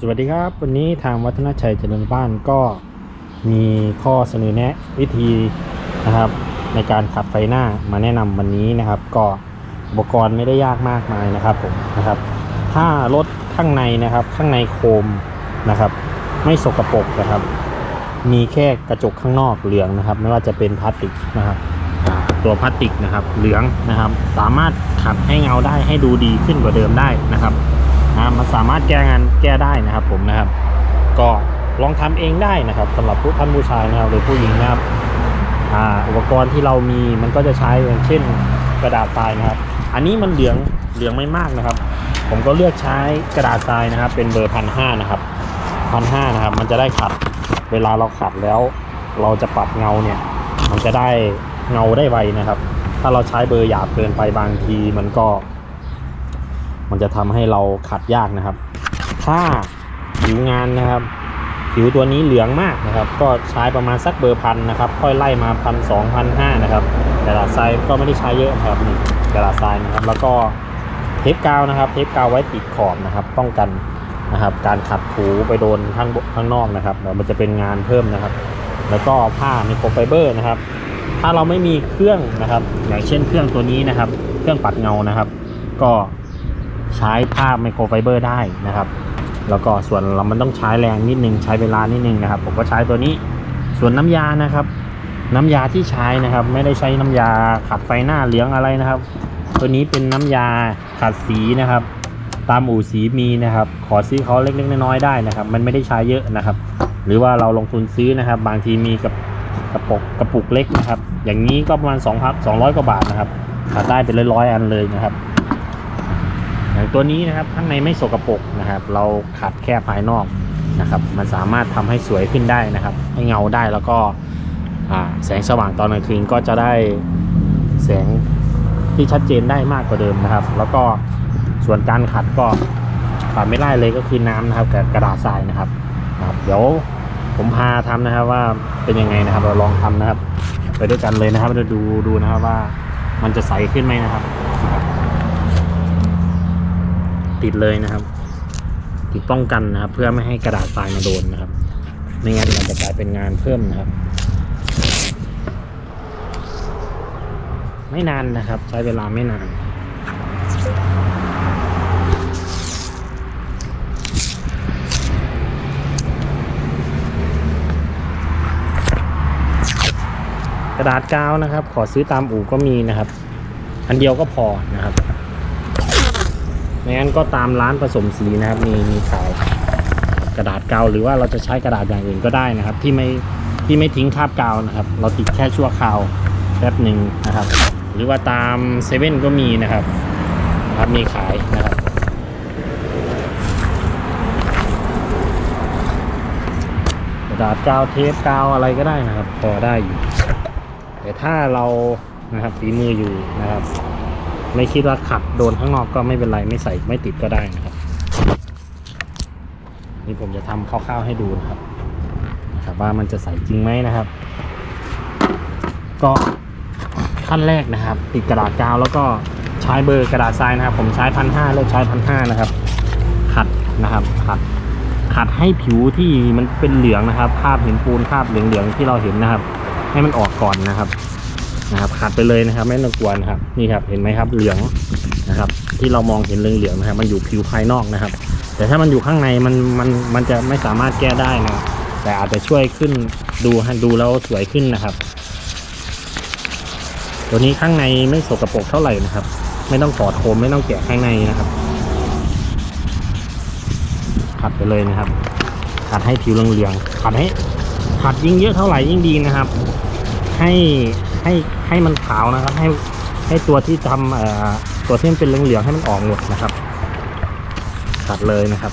สวัสดีครับ วันนี้ทางวัฒนชัยเจริญบ้านก็มีข้อเสนอแนะวิธีนะครับ ในการขัดไฟหน้ามาแนะนำวันนี้นะครับ ก็อุปกรณ์ไม่ได้ยากมากมายนะครับผมนะครับ ถ้ารถข้างในนะครับ ข้างในโคมนะครับ ไม่สกปรกนะครับ มีแค่กระจกข้างนอกเหลืองนะครับ ไม่ว่าจะเป็นพลาสติกนะครับ ตัวพลาสติกนะครับเหลืองนะครับ สามารถขัดให้เงาได้ให้ดูดีขึ้นกว่าเดิมได้นะครับ นะมันสามารถแก้งานแก้ได้นะครับผมนะครับ ก็ลองทำเองได้นะครับสำหรับผู้ท่านผู้ชายนะครับหรือผู้หญิงนะครับอุปกรณ์ที่เรามีมันก็จะใช้อย่างเช่นกระดาษทรายนะครับ อันนี้มันเหลืองเหลืองไม่มากนะครับ ผมก็เลือกใช้กระดาษทรายนะครับ เป็นเบอร์พันห้านะครับพันห้านะครับ มันจะได้ขัดเวลาเราขัดแล้ว เราจะปรับเงาเนี่ย มันจะได้เงาได้ไวนะครับ ถ้าเราใช้เบอร์หยาบเกินไปบางทีมันก็ มันจะทำให้เราขัดยากนะครับ ถ้าผิวงานนะครับ ผิวตัวนี้เหลืองมากนะครับ ก็ใช้ประมาณสักเบอร์พันนะครับ ค่อยไล่มาพันสองพันห้านะครับกระดาษทรายก็ไม่ได้ใช้เยอะครับนี่กระดาษทรายนะครับ แล้วก็เทปกาวนะครับ เทปกาวไว้ติดขอบนะครับ ป้องกันนะครับ การขัดถูไปโดนข้างข้างนอกนะครับเดี๋ยวมันจะเป็นงานเพิ่มนะครับ แล้วก็ผ้าไมโครไฟเบอร์นะครับ ถ้าเราไม่มีเครื่องนะครับ อย่างเช่นเครื่องตัวนี้นะครับ เครื่องปัดเงานะครับ ก็ ช้ผ้าไมโครไฟเบอร์ได้นะครับ แล้วก็ส่วนเรามันต้องใช้แรงนิดนึงใช้เวลานิดนึงนะครับ ผมก็ใช้ตัวนี้ส่วนน้ำยานะครับ น้ำยาที่ใช้นะครับ ไม่ได้ใช้น้ำยาขัดไฟหน้าเหลืองอะไรนะครับ ตัวนี้เป็นน้ำยาขัดสีนะครับ ตามอู่สีมีนะครับ ขอซื้อเขาเล็กๆน้อยๆได้นะครับ มันไม่ได้ใช้เยอะนะครับ หรือว่าเราลงทุนซื้อนะครับ บางทีมีกับกระปุกกระปุกเล็กนะครับ อย่างนี้ก็ประมาณ2พัน200กว่าบาทนะครับขัดได้เป็นร้อยๆอันเลยนะครับ ตัวนี้นะครับข้างในไม่สกปรกนะครับ เราขัดแค่ภายนอกนะครับ มันสามารถทำให้สวยขึ้นได้นะครับให้เงาได้แล้วก็แสงสว่างตอนกลางคืนก็จะได้แสงที่ชัดเจนได้มากกว่าเดิมนะครับ แล้วก็ส่วนการขัดก็ขาดไม่ได้เลยก็คือน้ำนะครับกับกระดาษทรายนะครับนะครับ เดี๋ยวผมพาทำนะครับว่าเป็นยังไงนะครับ เราลองทำนะครับ ไปด้วยกันเลยนะครับเราดูดูนะครับว่ามันจะใสขึ้นไหมนะครับ ติดเลยนะครับ ติดป้องกันนะครับ เพื่อไม่ให้กระดาษทรายมาโดนนะครับไม่งั้นมันจะกลายเป็นงานเพิ่มนะครับ ไม่นานนะครับ ใช้เวลาไม่นานกระดาษกาวนะครับ ขอซื้อตามอู่ก็มีนะครับ อันเดียวก็พอนะครับ ไม่งั้นก็ตามร้านผสมสีนะครับ มีมีขายกระดาษกาวหรือว่าเราจะใช้กระดาษอย่างอื่นก็ได้นะครับ ที่ไม่ที่ไม่ทิ้งคราบกาวนะครับ เราติดแค่ชั่วคราวแป๊บหนึ่งนะครับ หรือว่าตามเซเว่นก็มีนะครับนะครับมีขายนะครับกระดาษกาวเทปกาวอะไรก็ได้นะครับ พอได้อยู่ แต่ถ้าเรานะครับฝีมืออยู่นะครับ ไม่คิดว่าขัดโดนข้างนอกก็ไม่เป็นไรไม่ใส่ไม่ติดก็ได้นะครับนี่ผมจะทำคร่าวๆให้ดูนะครับนะครับว่ามันจะใส่จริงไหมนะครับ ก็ขั้นแรกนะครับ ติดกระดาษกาวแล้วก็ใช้เบอร์กระดาษทรายนะครับ ผมใช้พันห้าเลือกใช้พันห้านะครับ ขัดนะครับขัดขัดให้ผิวที่มันเป็นเหลืองนะครับคาบเห็นปูนคาบเหลืองๆที่เราเห็นนะครับ ให้มันออกก่อนนะครับ นะครับขัดไปเลยนะครับ ไม่ต้องกลัวนะครับนี่ครับเห็นไหมครับเหลืองนะครับ ที่เรามองเห็นเหลืองๆนะครับ มันอยู่ผิวภายนอกนะครับ แต่ถ้ามันอยู่ข้างในมันมันมันจะไม่สามารถแก้ได้นะแต่อาจจะช่วยขึ้นดูดูแล้วสวยขึ้นนะครับ ตัวนี้ข้างในไม่สกปรกเท่าไหร่นะครับ ไม่ต้องถอดโคมไม่ต้องแกะข้างในนะครับขัดไปเลยนะครับขัดให้ผิวเหลืองๆขัดให้ขัดยิ่งเยอะเท่าไหร่ยิ่งดีนะครับ ให้ ให้ให้มันขาวนะครับ ให้ให้ตัวที่ทำตัวที่มันเป็นเหลืองๆให้มันออกหมดนะครับ ตัดเลยนะครับ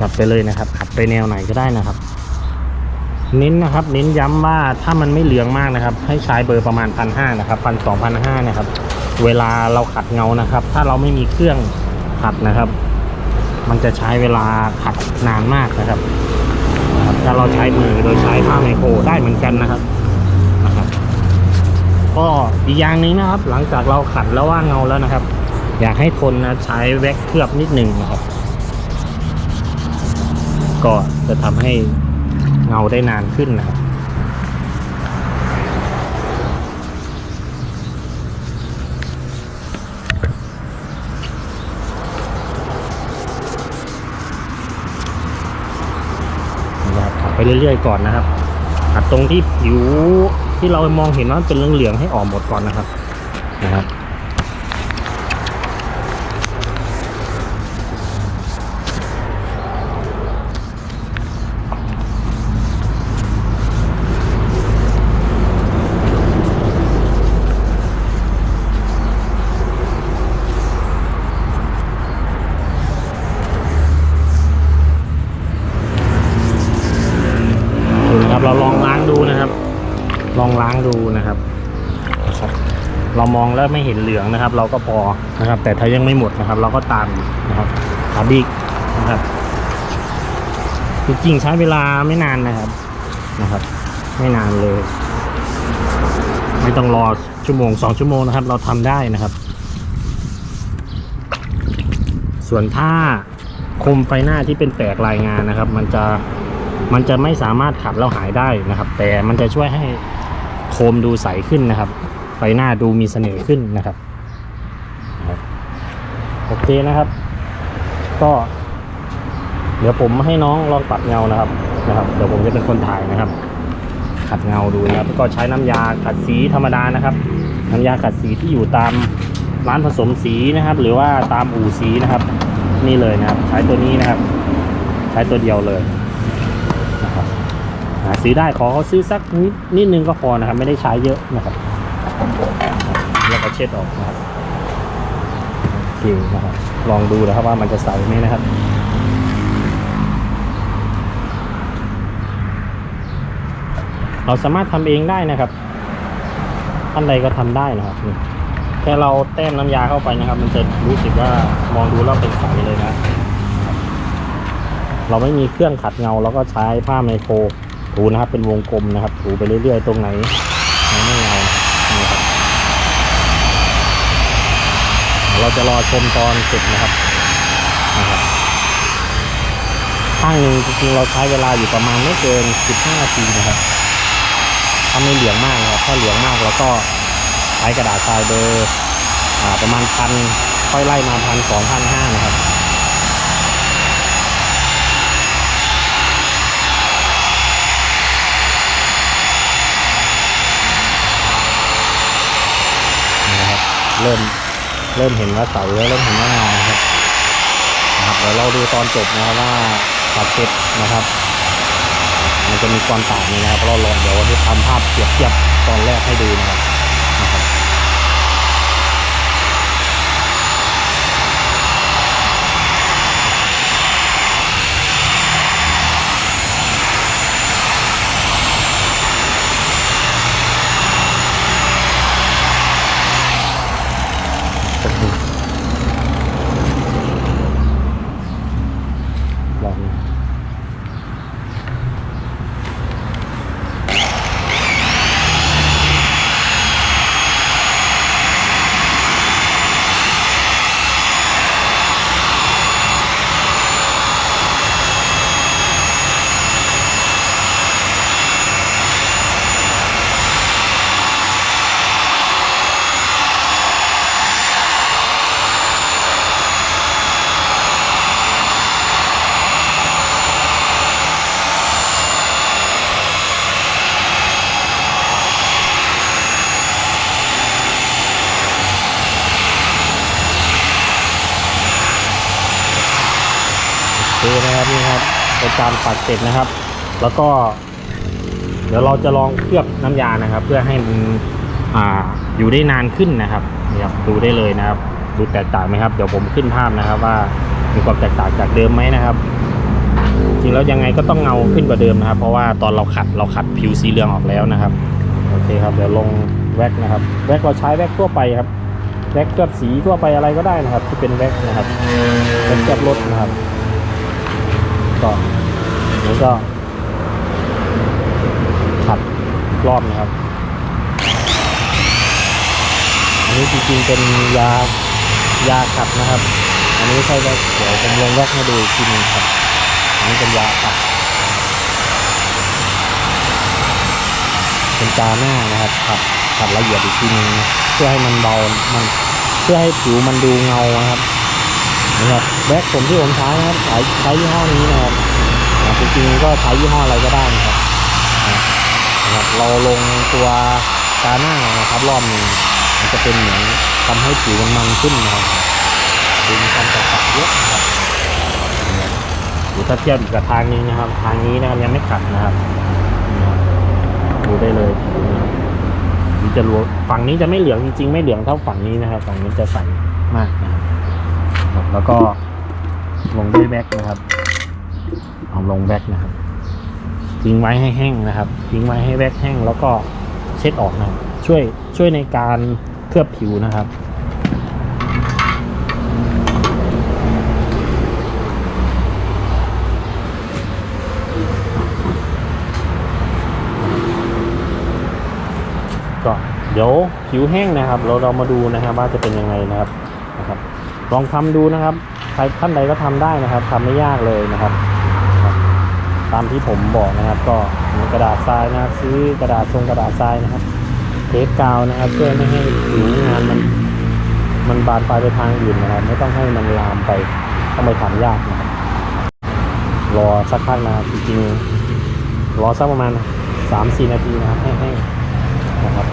ตัดไปเลยนะครับขัดไปแนวไหนก็ได้นะครับ เน้นนะครับ เน้นย้ำว่าถ้ามันไม่เหลืองมากนะครับ ให้ใช้เบอร์ประมาณพันห้านะครับพันสองพันห้านะครับ เวลาเราขัดเงานะครับ ถ้าเราไม่มีเครื่องขัดนะครับ มันจะใช้เวลาขัดนานมากนะครับถ้าเราใช้มือโดยใช้ผ้าไมโครได้เหมือนกันนะครับนะครับ ก็อีกอย่างนึงนะครับ หลังจากเราขัดแล้วว่าเงาแล้วนะครับ อยากให้ทนนะใช้แว็กเคลือบนิดหนึ่งนะครับ ก็จะทำให้ เงาได้นานขึ้นนะครับนะขัดไปเรื่อยๆก่อนนะครับขัดตรงที่ผิวที่เรามองเห็นว่าเป็นเหลืองๆให้ออกหมดก่อนนะครับนะครับ เรามองแล้วไม่เห็นเหลืองนะครับ เราก็พอนะครับ แต่ถ้ายังไม่หมดนะครับ เราก็ตามนะครับตามอีกนะครับจริงๆใช้เวลาไม่นานนะครับนะครับ ไม่นานเลย ไม่ต้องรอชั่วโมงสองชั่วโมงนะครับ เราทำได้นะครับ ส่วนถ้าคมไฟหน้าที่เป็นแตกรายงานนะครับ มันจะมันจะไม่สามารถขัดแล้วหายได้นะครับ แต่มันจะช่วยให้โคมดูใสขึ้นนะครับ ไฟหน้าดูมีเสน่ห์ขึ้นนะครับ โอเคนะครับ ก็เดี๋ยวผมให้น้องลองปัดเงานะครับนะครับ เดี๋ยวผมจะเป็นคนถ่ายนะครับ ขัดเงาดูนะครับ ก็ใช้น้ำยาขัดสีธรรมดานะครับ น้ำยาขัดสีที่อยู่ตามร้านผสมสีนะครับ หรือว่าตามอู่สีนะครับ นี่เลยนะครับ ใช้ตัวนี้นะครับ ใช้ตัวเดียวเลยนะครับหาซื้อได้ขอเขาซื้อสักนิดนิดนึงก็พอนะครับ ไม่ได้ใช้เยอะนะครับ แล้วก็เช็ดออกนะครับโอเคนะครับลองดูนะครับว่ามันจะใสไหมนะครับเราสามารถทำเองได้นะครับท่านใดก็ทำได้นะครับแค่เราแต้มน้ำยาเข้าไปนะครับ มันจะรู้สึกว่ามองดูแล้วเป็นใสเลยนะ เราไม่มีเครื่องขัดเงาเราก็ใช้ผ้าไมโครถูนะครับเป็นวงกลมนะครับ ถูไปเรื่อยๆ ตรงไหนไม่เงานะครับนี่ครับ เราจะรอชมตอนเสร็จนะครับนะครับข้างหนึ่งจริงๆเราใช้เวลาอยู่ประมาณไม่เกิน 15นาทีนะครับถ้าไม่เหลืองมากนะครับถ้าเหลืองมากเราก็ใช้กระดาษทรายเบอร์ประมาณพันค่อยไล่มาพันสองพันห้านะครับนะครับเริ่ม เริ่มเห็นว่าเสาเริ่มเห็นว่างานครับนะครับเดี๋ยวเราดูตอนจบนะครับว่าตัดเสร็จนะครับ มันจะมีความต่างนี้นะครับเพราะเราลองเดี๋ยววันนี้ทำภาพเปรียบเทียบตอนแรกให้ดูนะครับ ลองนะ โอเคนะครับนี่ครับเป็นการปัดเสร็จนะครับ แล้วก็ เดี๋ยวเราจะลองเคลือบน้ำยานะครับ เพื่อให้มันอ่าอยู่ได้นานขึ้นนะครับนี่ครับดูได้เลยนะครับ ดูแตกต่างไหมครับ เดี๋ยวผมขึ้นภาพนะครับ ว่ามีความแตกต่างจากเดิมไหมนะครับจริงแล้วยังไงก็ต้องเงาขึ้นกว่าเดิมนะครับ เพราะว่าตอนเราขัดเราขัดผิวสีเหลืองออกแล้วนะครับโอเคครับ เดี๋ยวลงแว็กนะครับ แว็กเราใช้แว็กทั่วไปครับแว็กเคลือบสีทั่วไปอะไรก็ได้นะครับ ที่เป็นแว็กนะครับแว็กเคลือบรถนะครับ ก็นี้ก็ ขัดรอบนะครับ อันนี้จริงๆเป็นยายาขัดนะครับ อันนี้ไม่ใช่แว็กเดี๋ยวผมลงแว็กให้ดูอีกทีหนึงครับ อันนี้เป็นยาขัดเป็นกาหน้านะครับขัดขัดละเอียดอีกทีหนึงเพื่อให้มันเบามันเพื่อให้ผิวมันดูเงานะครับ นะครับแบ็คผมที่ผมใช้นะครับใช้ใช้ยี่ห้อนี้นะครับจริงๆก็ใช้ยี่ห้ออะไรก็ได้นะครับนะครับ เราลงตัวกาหน้านะครับ รอบนึ่งมันจะเป็นเหมือนทำให้ผิวมันมันขึ้นนะครับดูมีความแตกต่างเยอะนะครับนะครับหรือถ้าเทียบกับทางนี้นะครับ ทางนี้นะครับยังไม่ขัดนะครับดูได้เลยผิวนะครับนี่จะรวฝั่งนี้จะไม่เหลืองจริงๆ ไม่เหลืองเท่าฝั่งนี้นะครับ ฝั่งนี้จะใสมากนะครับ ครับแล้วก็ลงด้วยแบ็กนะครับเอาลงแบ็กนะครับทิ้งไว้ให้แห้งนะครับทิ้งไว้ให้แบ็กแห้งแล้วก็เช็ดออกนะช่วยช่วยในการเคลือบผิวนะครับก็เดี๋ยวผิวแห้งนะครับ เราเรามาดูนะครับว่าจะเป็นยังไงนะครับนะครับ ลองทำดูนะครับใครท่านใดก็ทำได้นะครับทำไม่ยากเลยนะครับ ตามที่ผมบอกนะครับ ก็มีกระดาษทรายนะครับ ซื้อกระดาษทรงกระดาษทรายนะครับเทปกาวนะครับ เพื่อไม่ให้ผิวงานมันมันบานปลายไปทางอื่นนะครับ ไม่ต้องให้มันลามไปต้องไปทำยากนะครับรอสักพักนะจริงๆรอสักประมาณสามสี่นาทีนะครับให้ให้นะครับ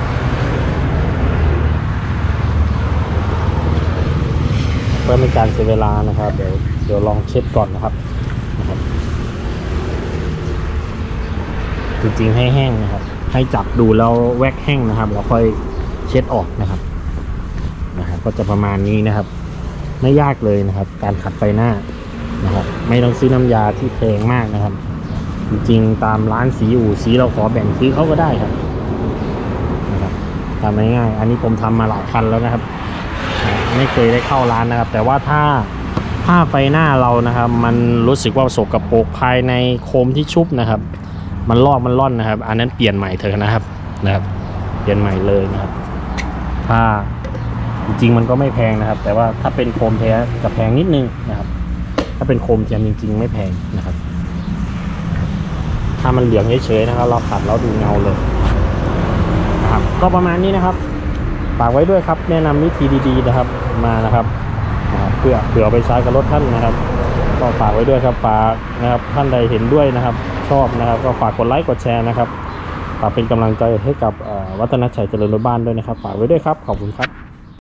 เพื่อไม่การเสียเวลานะครับ เดี๋ยวเดี๋ยวลองเช็ดก่อนนะครับนะครับ จริงๆให้แห้งนะครับ ให้จับดูแล้วแวกแห้งนะครับแล้วค่อยเช็ดออกนะครับนะครับ ก็จะประมาณนี้นะครับ ไม่ยากเลยนะครับ การขัดไฟหน้านะครับ ไม่ต้องซื้อน้ำยาที่แพงมากนะครับ จริงๆตามร้านสีอู่สีเราขอแบ่งซื้อเขาก็ได้ครับนะครับทำง่ายๆอันนี้ผมทำมาหลายคันแล้วนะครับ ไม่เคยได้เข้าร้านนะครับ แต่ว่าถ้าถ้าไฟหน้าเรานะครับ มันรู้สึกว่าสกปรกภายในโคมที่ชุบนะครับ มันลอกมันล่อนนะครับ อันนั้นเปลี่ยนใหม่เถอะนะครับนะครับ เปลี่ยนใหม่เลยนะครับถ้าจริงๆมันก็ไม่แพงนะครับ แต่ว่าถ้าเป็นโคมแท้จะแพงนิดนึงนะครับ ถ้าเป็นโคมเทียมจริง ๆ ไม่แพงนะครับ ถ้ามันเหลืองเฉยๆนะครับ เราขัดแล้วดูเงาเลยนะครับ ก็ประมาณนี้นะครับฝากไว้ด้วยครับ แนะนำวิธีดีๆนะครับ มานะครับเพื่อเผื่อไปใช้กับรถท่านนะครับก็ฝากไว้ด้วยครับฝากนะครับท่านใดเห็นด้วยนะครับ ชอบนะครับ ก็ฝากกดไลค์กดแชร์นะครับฝากเป็นกำลังใจให้กับวัฒนชัยเจริญรถบ้านด้วยนะครับ ฝากไว้ด้วยครับขอบคุณครับ